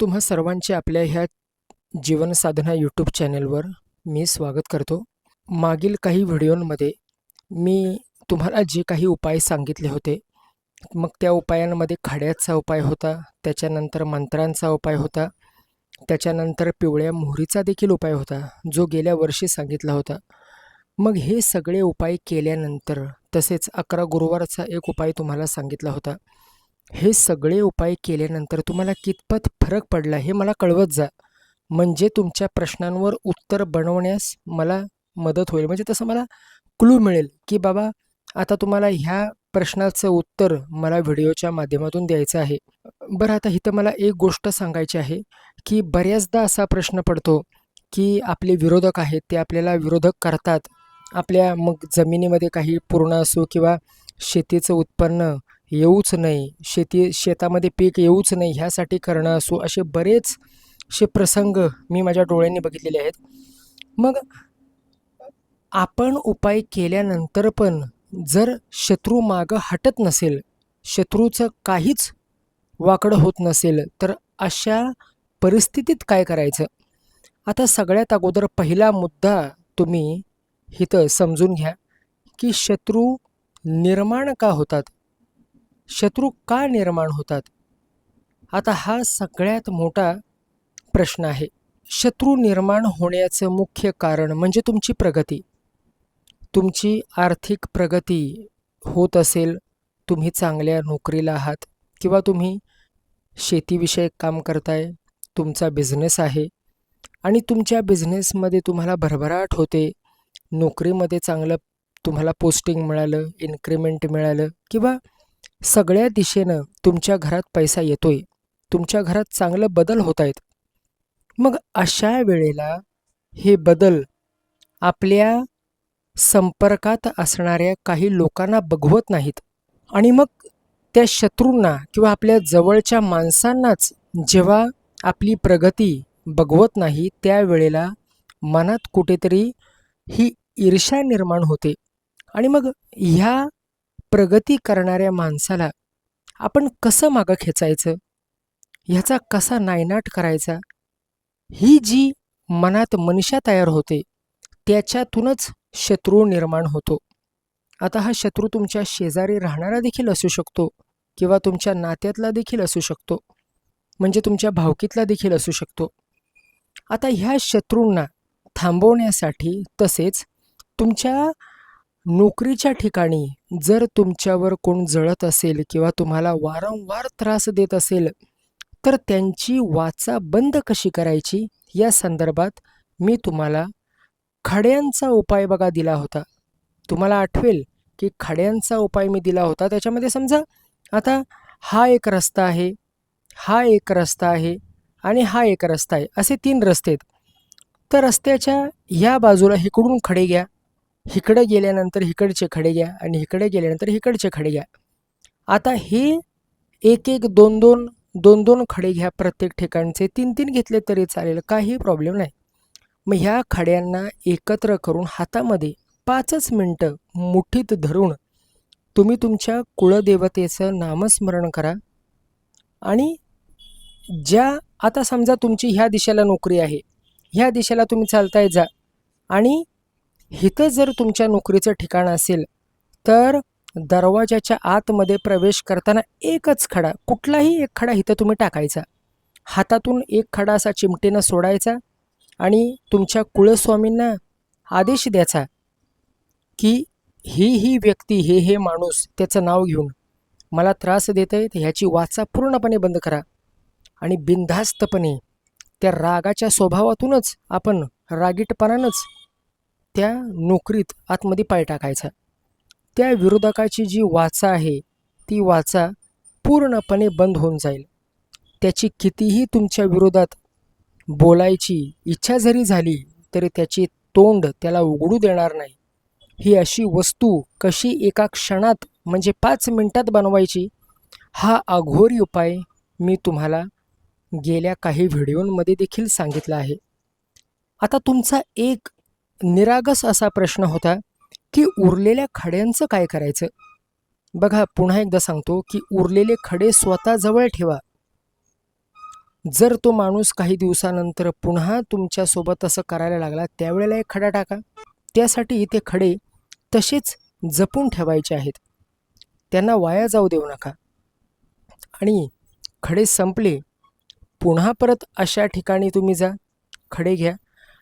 तुम्हा सर्वांचे आपल्या ह्या जीवनसाधना यूट्यूब चॅनलवर मी स्वागत करतो. मागील काही व्हिडिओंमध्ये मी तुम्हाला जे काही उपाय सांगितले होते मग त्या उपायांमध्ये खड्याचा उपाय होता त्याच्यानंतर मंत्रांचा उपाय होता त्याच्यानंतर पिवळ्या मोहरीचा देखील उपाय होता जो गेल्या वर्षी सांगितला होता. मग हे सगळे उपाय केल्यानंतर तसेच अकरा गुरुवारचा एक उपाय तुम्हाला सांगितला होता. हे सगळे उपाय केल्यानंतर तुम्हाला कितपत फरक पडला हे मला कळवत जा. म्हणजे तुमच्या प्रश्नांवर उत्तर बनवण्यास मला मदत होईल. म्हणजे तसं मला क्लू मिळेल की बाबा आता तुम्हाला ह्या प्रश्नाचं उत्तर मला व्हिडिओच्या माध्यमातून द्यायचं आहे. बरं आता इथं मला एक गोष्ट सांगायची आहे की बऱ्याचदा असा प्रश्न पडतो की आपले विरोधक आहेत ते आपल्याला विरोधक करतात. आपल्या मग जमिनीमध्ये काही पूर्ण असो किंवा शेतीचं उत्पन्न येऊच नाही. शेती शेतामध्ये पीक येऊच नाही. ह्यासाठी करणं असो असे बरेच असे प्रसंग मी माझ्या डोळ्यांनी बघितलेले आहेत. मग आपण उपाय केल्यानंतर पण जर शत्रू मागं हटत नसेल शत्रूचं काहीच वाकडं होत नसेल तर अशा परिस्थितीत काय करायचं? आता सगळ्यात अगोदर पहिला मुद्दा तुम्ही इथं समजून घ्या की शत्रू निर्माण का होतात? शत्रू का निर्माण होतात? आता हा सगळ्यात मोठा प्रश्न आहे. शत्रू निर्माण होण्याचं मुख्य कारण म्हणजे तुमची प्रगती. तुमची आर्थिक प्रगती होत असेल तुम्ही चांगल्या नोकरीला आहात किंवा तुम्ही शेतीविषयक काम करताय तुमचा बिझनेस आहे आणि तुमच्या बिझनेसमध्ये तुम्हाला भरभराट होते. नोकरीमध्ये चांगलं तुम्हाला पोस्टिंग मिळालं इन्क्रीमेंट मिळालं किंवा सगळ्या दिशेनं तुमच्या घरात पैसा येतोय. तुमच्या घरात चांगलं बदल होत आहेत मग अशा वेळेला हे बदल आपल्या संपर्कात असणाऱ्या काही लोकांना बघवत नाहीत. आणि मग त्या शत्रूंना किंवा आपल्या जवळच्या माणसांनाच जेव्हा आपली प्रगती बघवत नाही त्यावेळेला मनात कुठेतरी ही ईर्ष्या निर्माण होते. आणि मग ह्या प्रगती करणाऱ्या माणसाला आपण कसं मागं खेचायचं? ह्याचा कसा नायनाट करायचा? ही जी मनात मनुष्या तयार होते त्याच्यातूनच शत्रू निर्माण होतो. आता हा शत्रू तुमच्या शेजारी राहणारा देखील असू शकतो किंवा तुमच्या नात्यातला देखील असू शकतो म्हणजे तुमच्या भावकीतला देखील असू शकतो. आता ह्या शत्रूंना थांबवण्यासाठी तसेच तुमच्या नोकरीच्या ठिकाणी जर तुमच्यावर कोण जळत असेल किंवा तुम्हाला वारंवार त्रास देत असेल तर त्यांची वाचा बंद कशी करायची? या संदर्भात मी तुम्हाला खड्यांचा उपाय बघा दिला होता. तुम्हाला आठवेल की खड्यांचा उपाय मी दिला होता. त्याच्यामध्ये समजा आता हा एक रस्ता आहे हा एक रस्ता आहे आणि हा एक रस्ता आहे. असे तीन रस्ते आहेत. तर रस्त्याच्या ह्या बाजूला इकडून खडे घ्या. इकडे गेल्यानंतर इकडचे खडे घ्या आणि इकडे गेल्यानंतर इकडचे खडे घ्या. आता हे एक एक दोन दोन दोन दोन खडे घ्या प्रत्येक ठिकाणचे. तीन तीन घेतले तरी चालेल काही प्रॉब्लेम नाही. मग ह्या खड्यांना एकत्र करून हातामध्ये पाचच मिनटं मुठीत धरून तुम्ही तुमच्या कुळदेवतेचं नामस्मरण करा. आणि ज्या आता समजा तुमची ह्या दिशेला नोकरी आहे ह्या दिशेला तुम्ही चालताय जा. आणि इथं जर तुमच्या नोकरीचं ठिकाण असेल तर दरवाजाच्या आतमध्ये प्रवेश करताना एकच खडा कुठलाही एक खडा इथं तुम्ही टाकायचा. हातातून एक खडा असा चिमटेनं सोडायचा आणि तुमच्या कुळस्वामींना आदेश द्यायचा की ही ही व्यक्ती हे हे माणूस त्याचं नाव घेऊन मला त्रास देत आहेत ह्याची वाचा पूर्णपणे बंद करा आणि बिनधास्तपणे त्या रागाच्या स्वभावातूनच आपण रागीटपणानंच त्या नोकरीत आतमध्ये पाय टाकायचा. त्या विरोधकाची जी वाचा आहे ती वाचा पूर्णपणे बंद होऊन जाईल. त्याची कितीही तुमच्या विरोधात बोलायची इच्छा जरी झाली तरी त्याची तोंड त्याला उघडू देणार नाही. ही अशी वस्तू कशी एका क्षणात म्हणजे पाच मिनटात बनवायची हा अघोरी उपाय मी तुम्हाला गेल्या काही व्हिडिओंमध्ये देखील सांगितला आहे. आता तुमचा एक निरागस असा प्रश्न होता की उरलेल्या खड्यांचं काय करायचं? बघा पुन्हा एकदा सांगतो की उरलेले खडे स्वतःजवळ ठेवा. जर तो माणूस काही दिवसानंतर पुन्हा तुमच्यासोबत असं करायला लागला त्यावेळेला एक खडा टाका. त्यासाठी ते खडे तसेच जपून ठेवायचे आहेत. त्यांना वाया जाऊ देऊ नका. आणि खडे संपले पुन्हा परत अशा ठिकाणी तुम्ही जा खडे घ्या.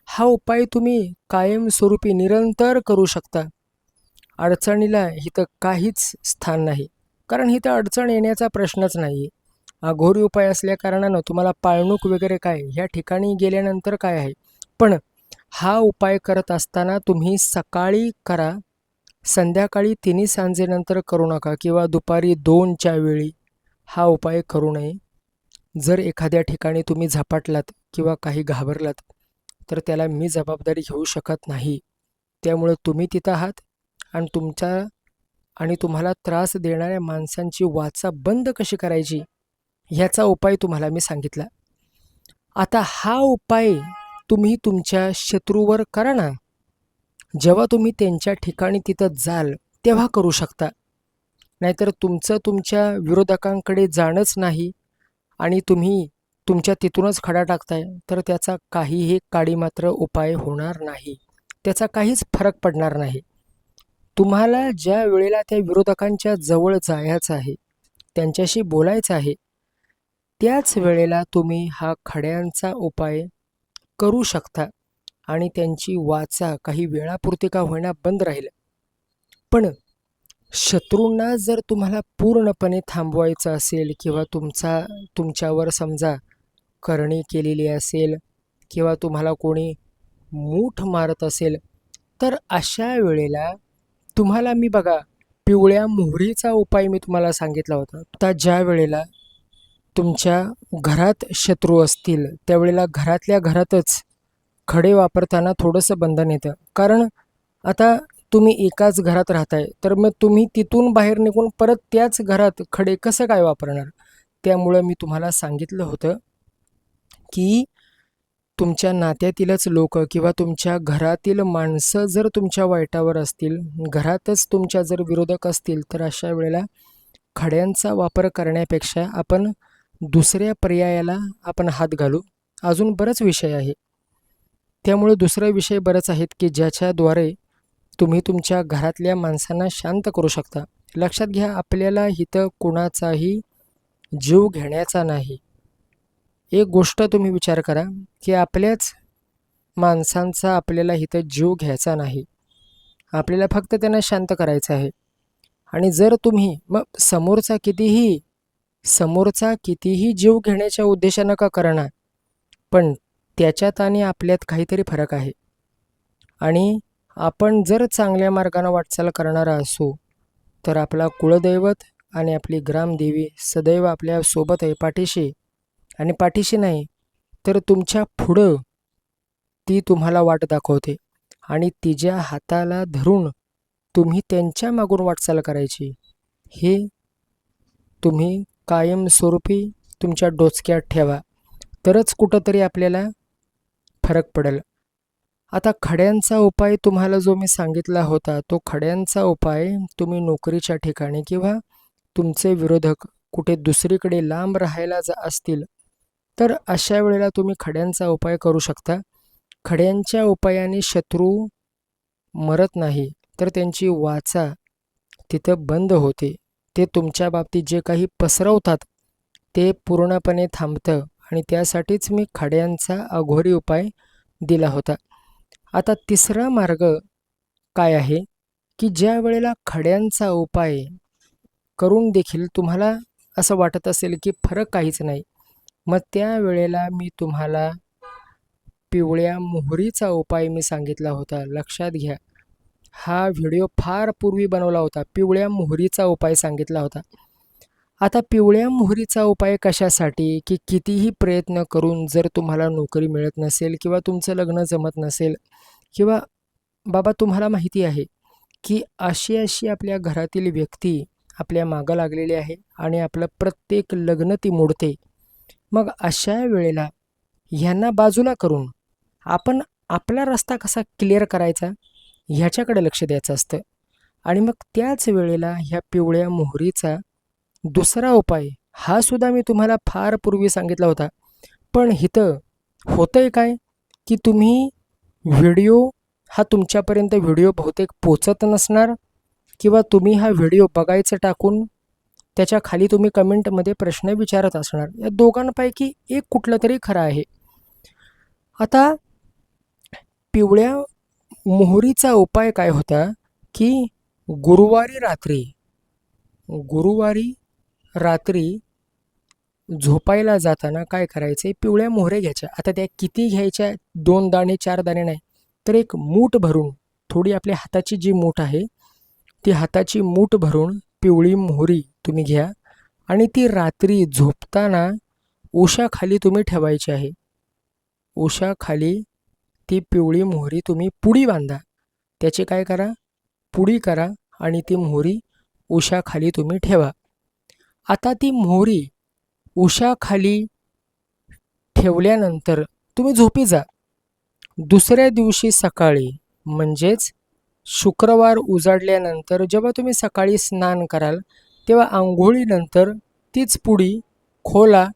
हा उपाय तुम्ही कायमस्वरूपी निरंतर करू शकता. अडचणीला इथं काहीच स्थान नाही. कारण इथं अडचण येण्याचा प्रश्नच नाही. आहे अघोरी उपाय असल्या कारणानं तुम्हाला पाळणूक वगैरे काय ह्या ठिकाणी गेल्यानंतर काय आहे? पण हा उपाय करत असताना तुम्ही सकाळी करा संध्याकाळी तिन्ही सांजेनंतर करू नका किंवा दुपारी दोनच्या वेळी हा उपाय करू नये. जर एखाद्या ठिकाणी तुम्ही झपाटलात किंवा काही घाबरलात तर त्याला मी जबाबदारी घेऊ शकत नाही. त्यामुळं तुम्ही तिथं आहात आणि तुमच्या आणि तुम्हाला त्रास देणाऱ्या माणसांची वाचा बंद कशी करायची? ह्याचा उपाय तुम्हाला मी सांगितला. आता हा उपाय तुम्ही तुमच्या शत्रूवर करा ना. जेव्हा तुम्ही त्यांच्या ठिकाणी तिथं जाल तेव्हा करू शकता. नाहीतर तुमचं तुमच्या विरोधकांकडे जाणंच नाही आणि तुम्ही तुमच्या तिथूनच खडा टाकताय तर त्याचा काहीही काडी मात्र उपाय होणार नाही. त्याचा काहीच फरक पडणार नाही. तुम्हाला ज्या वेळेला त्या विरोधकांच्या जवळ जायचं आहे त्यांच्याशी बोलायचं आहे त्याच वेळेला तुम्ही हा खड्यांचा उपाय करू शकता आणि त्यांची वाचा काही वेळापुरती का होईना बंद राहील. पण शत्रूंना जर तुम्हाला पूर्णपणे थांबवायचं असेल किंवा तुमचा तुमच्यावर समजा करणी केलेली असेल किंवा तुम्हाला कोणी मूठ मारत असेल तर अशा वेळेला तुम्हाला मी बघा पिवळ्या मोहरीचा उपाय मी तुम्हाला सांगितला होता. आता ज्या वेळेला तुमच्या घरात शत्रू असतील त्यावेळेला घरातल्या घरातच खडे वापरताना थोडंसं बंधन येतं. कारण आता तुम्ही एकाच घरात राहताय तर मग तुम्ही तिथून बाहेर निघून परत त्याच घरात खडे कसं काय वापरणार? त्यामुळं मी तुम्हाला सांगितलं होतं. की तुमच्या नात्यातीलच लोक किंवा तुमच्या घरातील माणसं जर तुमच्या वाईटावर असतील घरातच तुमच्या जर विरोधक असतील तर अशा वेळेला खड्यांचा वापर करण्यापेक्षा आपण दुसऱ्या पर्यायाला आपण हात घालू. अजून बरंच विषय आहे. त्यामुळे दुसरे विषय बरंच आहेत की ज्याच्याद्वारे तुम्ही तुमच्या घरातल्या माणसांना शांत करू शकता. लक्षात घ्या आपल्याला इथं कुणाचाही जीव घेण्याचा नाही. एक गोष्ट तुम्ही विचार करा की आपल्याच माणसांचा आपल्याला इथं जीव घ्यायचा नाही. आपल्याला फक्त त्यांना शांत करायचं आहे. आणि जर तुम्ही मग समोरचा कितीही समोरचा कितीही जीव घेण्याच्या उद्देशानं का करणार पण त्याच्यात आणि आपल्यात काहीतरी फरक आहे. आणि आपण जर चांगल्या मार्गाने वाटचाल करणारा असू तर आपला कुळदैवत आणि आपली ग्रामदेवी सदैव आपल्यासोबत आहे पाठीशी. आणि पाठीशी नाही तर तुमच्या पुढं ती तुम्हाला वाट दाखवते. आणि तिच्या हाताला धरून तुम्ही त्यांच्या मागून वाटचाल करायची. हे तुम्ही कायमस्वरूपी तुमच्या डोचक्यात ठेवा. तरच कुठंतरी आपल्याला फरक पडेल. आता खड्यांचा उपाय तुम्हाला जो मी सांगितला होता तो खड्यांचा उपाय तुम्ही नोकरीच्या ठिकाणी किंवा तुमचे विरोधक कुठे दुसरीकडे लांब राहायला जा असतील तर अशा वेळेला तुम्ही खड्यांचा उपाय करू शकता. खड्यांच्या उपायाने शत्रू मरत नाही तर त्यांची वाचा तिथं बंद होते. ते तुमच्या बाबतीत जे काही पसरवतात ते पूर्णपणे थांबतं आणि त्यासाठीच मी खड्यांचा अघोरी उपाय दिला होता. आता तिसरा मार्ग काय आहे? की ज्या वेळेला खड्यांचा उपाय करून देखील तुम्हाला असं वाटत असेल की फरक काहीच नाही मग त्या वेळेला मी तुम्हाला पिवळ्या मोहरीचा उपाय मी सांगितला होता. लक्षात घ्या. हा व्हिडिओ फार पूर्वी बनवला होता. पिवळ्या मोहरीचा उपाय सांगितला होता. आता पिवळ्या मोहरीचा उपाय कशासाठी? की कितीही प्रयत्न करून जर तुम्हाला नोकरी मिळत नसेल किंवा तुमचं लग्न जमत नसेल किंवा बाबा तुम्हाला माहिती आहे की अशी अशी आपल्या घरातील व्यक्ती आपल्या मागं लागलेली आहे आणि आपलं प्रत्येक लग्न ती मोडते. मग अशा वेळेला ह्यांना बाजूला करून आपण आपला रस्ता कसा क्लिअर करायचा ह्याच्याकडे लक्ष द्यायचं असतं. आणि मग त्याच वेळेला ह्या पिवळ्या मोहरीचा दुसरा उपाय हा सुद्धा मी तुम्हाला फार पूर्वी सांगितला होता. पण इथं होतं आहे काय? की तुम्ही व्हिडिओ हा तुमच्यापर्यंत व्हिडिओ बहुतेक पोचत नसणार किंवा तुम्ही हा व्हिडिओ बघायचं टाकून त्याच्याखाली तुम्ही कमेंटमध्ये प्रश्न विचारत असणार. या दोघांपैकी एक कुठलं तरी खरं आहे. आता पिवळ्या मोहरीचा उपाय काय होता की गुरुवारी रात्री गुरुवारी रात्री झोपायला जाताना काय करायचे? पिवळ्या मोहऱ्या घ्यायच्या. आता त्या किती घ्यायच्या? दोन दाणे चार दाणे नाही. तर एक मूठ भरून थोडी आपल्या हाताची जी मूठ आहे ती हाताची मूठ भरून पिवळी मोहरी तुम्ही घ्या आणि ती रात्री झोपताना उशाखाली तुम्ही ठेवायची आहे. उशाखाली ती पिवळी मोहरी तुम्ही पुडी बांधा. त्याची काय करा? पुडी करा आणि ती मोहरी उशाखाली तुम्ही ठेवा. आता ती मोहरी उशाखाली ठेवल्यानंतर तुम्ही झोपी जा. दुसऱ्या दिवशी सकाळी म्हणजेच शुक्रवार उजाडल्यानंतर जेव्हा तुम्ही सकाळी स्नान कराल तेव्हा आंघोळीनंतर तीच पुडी खोला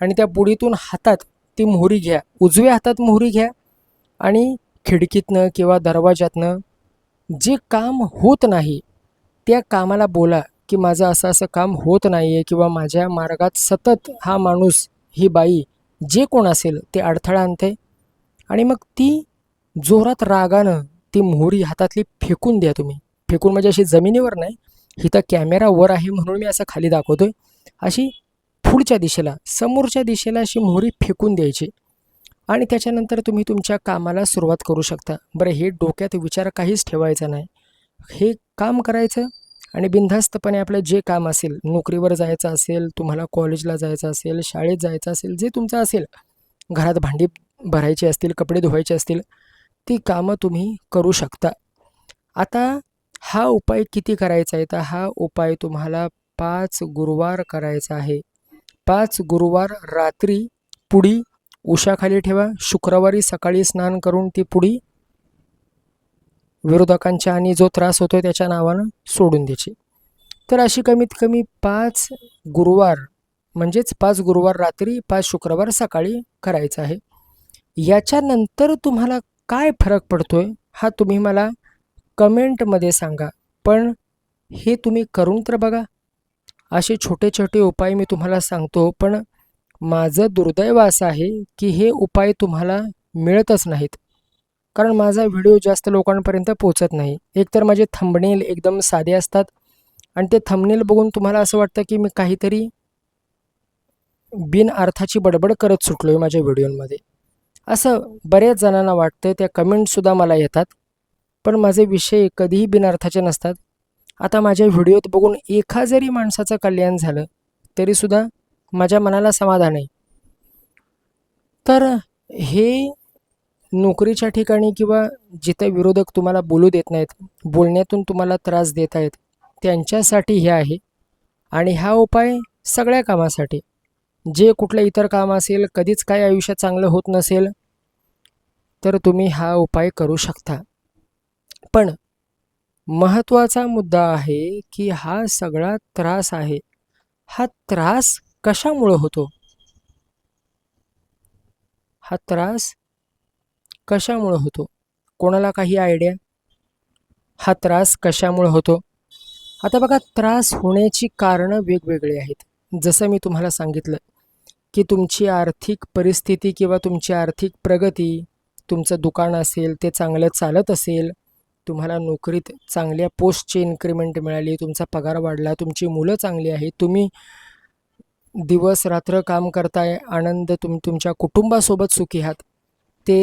आणि त्या पुडीतून हातात ती मोहरी घ्या. उजव्या हातात मोहरी घ्या आणि खिडकीतनं किंवा दरवाजातनं जे काम होत नाही त्या कामाला बोला की माझं असं असं काम होत नाही आहे किंवा माझ्या मार्गात सतत हा माणूस ही बाई जे कोण असेल ते अडथळा आणते आणि मग ती जोरात रागानं ती मोहरी हातातली फेकून द्या तुम्ही. फेकून म्हणजे अशी जमिनीवर नाही इथं कॅमेरा वर आहे म्हणून मी असं खाली दाखवतोय. अशी पुढच्या दिशेला समोरच्या दिशेला अशी मोहरी फेकून द्यायची. आणि त्याच्यानंतर तुम्ही तुमच्या कामाला सुरुवात करू शकता. बरं हे डोक्यात विचार काहीच ठेवायचा नाही. हे काम करायचं आणि बिनधास्तपणे आपलं जे काम असेल नोकरीवर जायचं असेल तुम्हाला कॉलेजला जायचं असेल शाळेत जायचं असेल जे तुमचं असेल घरात भांडी भरायची असतील कपडे धुवायचे असतील ती कामं तुम्ही करू शकता. आता हा उपाय किती करायचा आहे? तर हा उपाय तुम्हाला पाच गुरुवार करायचा आहे. पाच गुरुवार रात्री पुडी उशाखाली ठेवा. शुक्रवारी सकाळी स्नान करून ती पुडी विरोधकांच्या आणि जो त्रास होतोय त्याच्या नावानं सोडून द्यायची. तर अशी कमीत कमी पाच गुरुवार म्हणजेच पाच गुरुवार रात्री पाच शुक्रवार सकाळी करायचं आहे. याच्यानंतर तुम्हाला काय फरक पडतो आहे हा तुम्ही मला कमेंटमध्ये सांगा. पण हे तुम्ही करून तर बघा. असे छोटे छोटे उपाय मी तुम्हाला सांगतो पण माझं दुर्दैव असं आहे की हे उपाय तुम्हाला मिळतच नाहीत. कारण माझा व्हिडिओ जास्त लोकांपर्यंत पोचत नाही. एकतर माझे थंबनेल एकदम साधे असतात आणि ते थंबनेल बघून तुम्हाला असं वाटतं की मी काहीतरी बिनअर्थाची बडबड करत सुटलो आहे माझ्या व्हिडिओमध्ये. असं बऱ्याच जणांना वाटतं त्या कमेंटसुद्धा मला येतात. पण माझे विषय कधीही बिनअर्थाचे नसतात. आता माझ्या व्हिडिओत बघून एका जरी माणसाचं कल्याण झालं तरीसुद्धा माझ्या मनाला समाधान आहे. तर हे नोकरीच्या ठिकाणी किंवा जिथे विरोधक तुम्हाला बोलू देत नाहीत बोलण्यातून तुम्हाला त्रास देत आहेत त्यांच्यासाठी हे आहे. आणि हा उपाय सगळ्या कामासाठी. जे कुठलं इतर काम असेल कधीच काय आयुष्यात चांगलं होत नसेल तर तुम्ही हा उपाय करू शकता. पण महत्त्वाचा मुद्दा आहे की हा सगळा त्रास आहे. हा त्रास कशामुळं होतो? हा त्रास कशामुळं होतो? कोणाला काही आयडिया हा त्रास कशामुळं होतो? आता बघा त्रास होण्याची कारणं वेगवेगळी आहेत. जसं मी तुम्हाला सांगितलं की तुमची आर्थिक परिस्थिती किंवा तुमची आर्थिक प्रगती तुमचं दुकान असेल ते चांगलं चालत असेल तुम्हाला नोकरीत चांगल्या पोस्टची इन्क्रीमेंट मिळाली तुमचा पगार वाढला तुमची मुलं चांगली आहेत तुम्ही दिवस रात्र काम करताय आनंद तुम तुमच्या कुटुंबासोबत सुखी आहात ते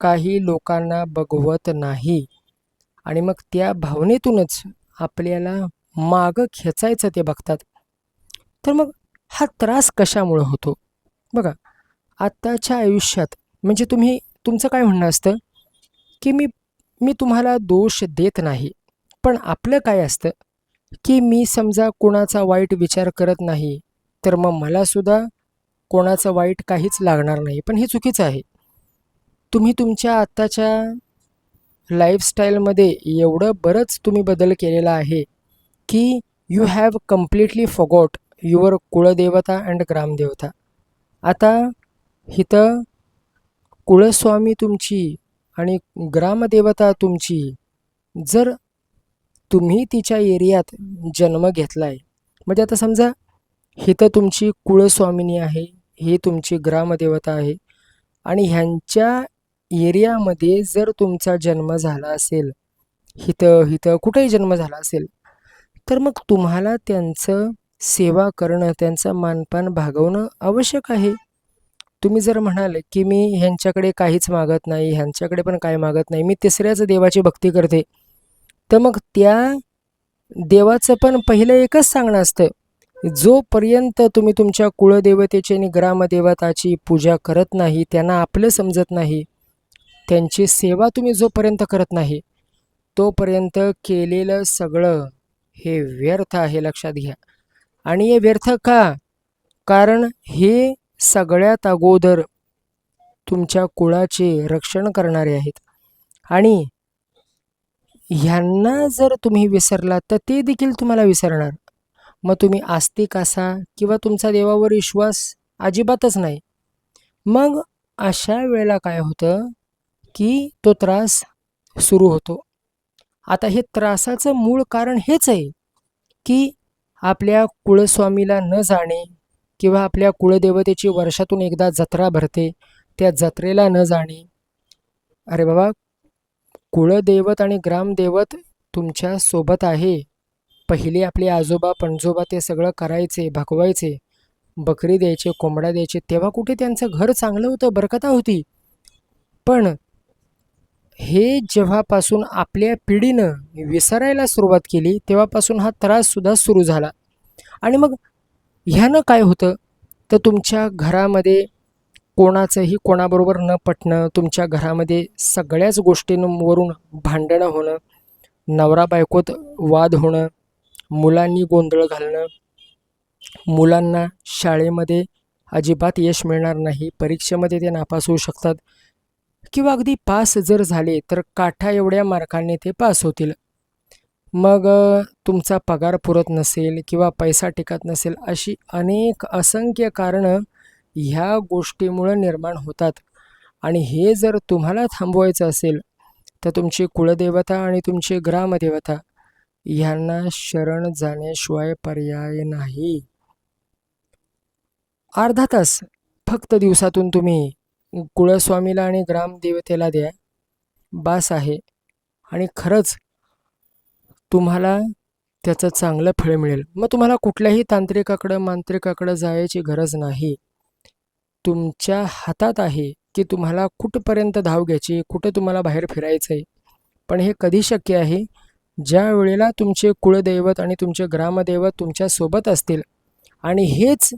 काही लोकांना बघवत नाही. आणि मग त्या भावनेतूनच आपल्याला मागं खेचायचं ते बघतात. तर मग हा त्रास कशामुळं होतो? बघा आत्ताच्या आयुष्यात म्हणजे तुम्ही तुमचं काय म्हणणं असतं? की मी मी तुम्हाला दोष देत नाही पण आपलं काय असतं? की मी समजा कोणाचा वाईट विचार करत नाही तर मग मलासुद्धा कोणाचं वाईट काहीच लागणार नाही पण हे चुकीचं आहे. तुम्ही तुमच्या आत्ताच्या लाईफस्टाईलमध्ये एवढं बरंच तुम्ही बदल केलेला आहे की you have completely forgot your कुळदेवता and ग्रामदेवता. आता इथं कुळस्वामी तुमची आणि ग्रामदेवता तुमची जर तुम्ही तिच्या एरियात जन्म घेतलाय म्हणजे आता समजा इथं तुमची कुळस्वामिनी आहे ही तुमची ग्रामदेवता आहे आणि ह्यांच्या एरियामध्ये जर तुमचा जन्म झाला असेल इथं इथं कुठेही जन्म झाला असेल तर मग तुम्हाला त्यांचं सेवा करणं त्यांचं मानपान भागवणं आवश्यक आहे. तुम्ही जर म्हणाल की मी ह्यांच्याकडे काहीच मागत नाही ह्यांच्याकडे पण काय मागत नाही मी तिसऱ्याच देवाची भक्ती करते तर मग त्या देवाचं पण पहिलं एकच सांगणं असतं. जोपर्यंत तुम्ही तुमच्या कुळदेवतेची आणि ग्रामदेवताची पूजा करत नाही त्यांना आपलं समजत नाही त्यांची सेवा तुम्ही जोपर्यंत करत नाही तोपर्यंत केलेलं सगळं हे व्यर्थ आहे लक्षात घ्या. आणि हे व्यर्थ का? कारण हे सगळ्यात अगोदर तुमच्या कुळाचे रक्षण करणारे आहेत. आणि ह्यांना जर तुम्ही विसरलात तर ते देखील तुम्हाला विसरणार. मग तुम्ही आस्तिक असा किंवा तुमचा देवावर विश्वास अजिबातच नाही. मग अशा वेळेला काय होतं की तो त्रास सुरू होतो. आता हे त्रासाचं मूळ कारण हेच आहे की आपल्या कुळस्वामीला न जाणे किंवा आपल्या कुळदेवतेची वर्षातून एकदा जत्रा भरते त्या जत्रेला न जाणे. अरे बाबा कुळदैवत आणि ग्रामदैवत तुमच्यासोबत आहे. पहिले आपले आजोबा पणजोबा ते सगळं करायचे भगवायचे. बकरी द्यायचे कोंबडा द्यायचे तेव्हा कुठे त्यांचं घर चांगलं होतं बरकता होती. पण हे जेव्हापासून आपल्या पिढीनं विसरायला सुरुवात केली तेव्हापासून हा त्राससुद्धा सुरू झाला. आणि मग ह्यानं काय होतं? तर तुमच्या घरामध्ये कोणाचंही कोणाबरोबर न पटणं तुमच्या घरामध्ये सगळ्याच गोष्टींवरून भांडणं होणं नवरा बायकोत वाद होणं मुलांनी गोंधळ घालणं मुलांना शाळेमध्ये अजिबात यश मिळणार नाही परीक्षेमध्ये ते नापास होऊ शकतात किंवा अगदी पास जर झाले तर काठा एवढ्या मार्कांनी ते पास होतील. मग तुमचा पगार पुरत नसेल किंवा पैसा टिकत नसेल अशी अनेक असंख्य कारणं ह्या गोष्टीमुळं निर्माण होतात. आणि हे जर तुम्हाला थांबवायचं असेल तर तुमची कुळदेवता आणि तुमची ग्रामदेवता ह्यांना शरण जाण्याशिवाय पर्याय नाही. अर्धा तास फक्त दिवसातून तुम्ही कुळस्वामीला आणि ग्रामदेवतेला द्या. बास आहे. आणि खरंच तुम्हाला त्याचं चांगलं फळ मिळेल. मग तुम्हाला कुठल्याही तांत्रिकाकडं मांत्रिकाकडं जायची गरज नाही. तुमच्या हातात आहे की तुम्हाला कुठपर्यंत धाव घ्यायची कुठं तुम्हाला बाहेर फिरायचं आहे पण हे कधी शक्य आहे? ज्या वेळेला तुमचे कुळदैवत आणि तुमचे ग्रामदैवत तुमच्यासोबत असतील. आणि हेच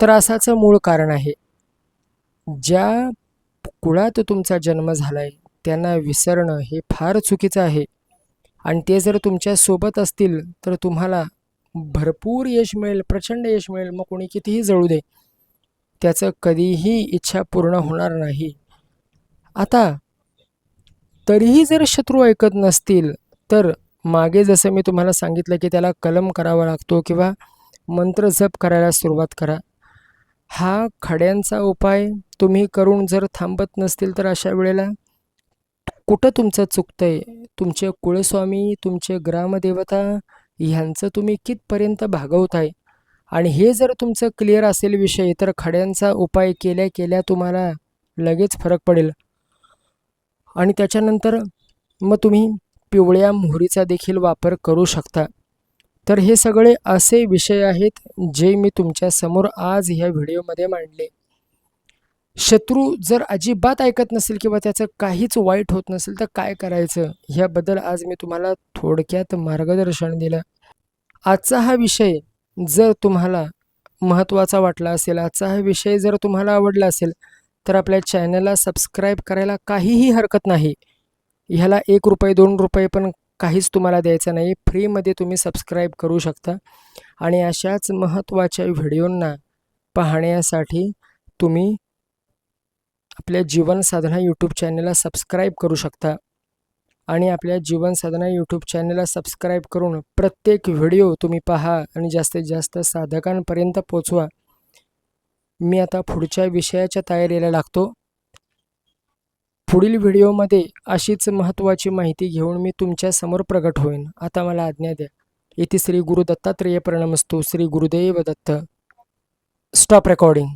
त्रासाचं मूळ कारण आहे. ज्या कुळात तुमचा जन्म झाला आहे त्यांना विसरणं हे फार चुकीचं आहे. आणि ते जर तुमच्यासोबत असतील तर तुम्हाला भरपूर यश मिळेल प्रचंड यश मिळेल. मग कोणी कितीही जळू दे त्याचं कधीही इच्छा पूर्ण होणार नाही. आता तरीही जर शत्रू ऐकत नसतील तर मागे जसं मी तुम्हाला सांगितलं की त्याला कलम करावा लागतो किंवा मंत्र जप करायला सुरुवात करा. हा खड्यांचा उपाय तुम्ही करून जर थांबत नसतील तर अशा वेळेला कुठं तुमचं चुकतंय? तुमचे कुळस्वामी तुमचे ग्रामदेवता ह्यांचं तुम्ही कितपर्यंत भागवताय? आणि हे जर तुमचं क्लिअर असेल विषय तर खड्यांचा उपाय केल्या केल्या तुम्हाला लगेच फरक पडेल. आणि त्याच्यानंतर मग तुम्ही पिवळ्या मोहरीचा देखील वापर करू शकता. तर हे सगळे असे विषय आहेत जे मी तुमच्यासमोर आज ह्या व्हिडिओमध्ये मांडले. शत्रू जर अजिबात ऐकत नसेल किंवा त्याचं काहीच वाईट होत नसेल तर काय करायचं? ह्याबद्दल आज मी तुम्हाला थोडक्यात मार्गदर्शन दिलं. आजचा हा विषय जर तुम्हाला महत्त्वाचा वाटला असेल आजचा हा विषय जर तुम्हाला आवडला असेल तर आपल्या चॅनलला सबस्क्राईब करायला काहीही हरकत नाही. ह्याला एक रुपये दोन रुपये पण काहीच तुम्हाला द्यायचं नाही. फ्रीमध्ये तुम्ही सबस्क्राईब करू शकता. आणि अशाच महत्त्वाच्या व्हिडिओंना पाहण्यासाठी तुम्ही आपल्या जीवनसाधना यूट्यूब चॅनलला सबस्क्राईब करू शकता. आणि आपल्या जीवनसाधना यूट्यूब चॅनलला सबस्क्राईब करून प्रत्येक व्हिडिओ तुम्ही पहा आणि जास्तीत जास्त साधकांपर्यंत पोचवा. मी आता पुढच्या विषयाच्या तयारीला लागतो. पुढील व्हिडिओमध्ये अशीच महत्त्वाची माहिती घेऊन मी तुमच्यासमोर प्रगट होईन. आता मला आज्ञा द्या. इथे श्री गुरु दत्तात्रेय प्रणमस्तू श्री गुरुदेव दत्त. Stop recording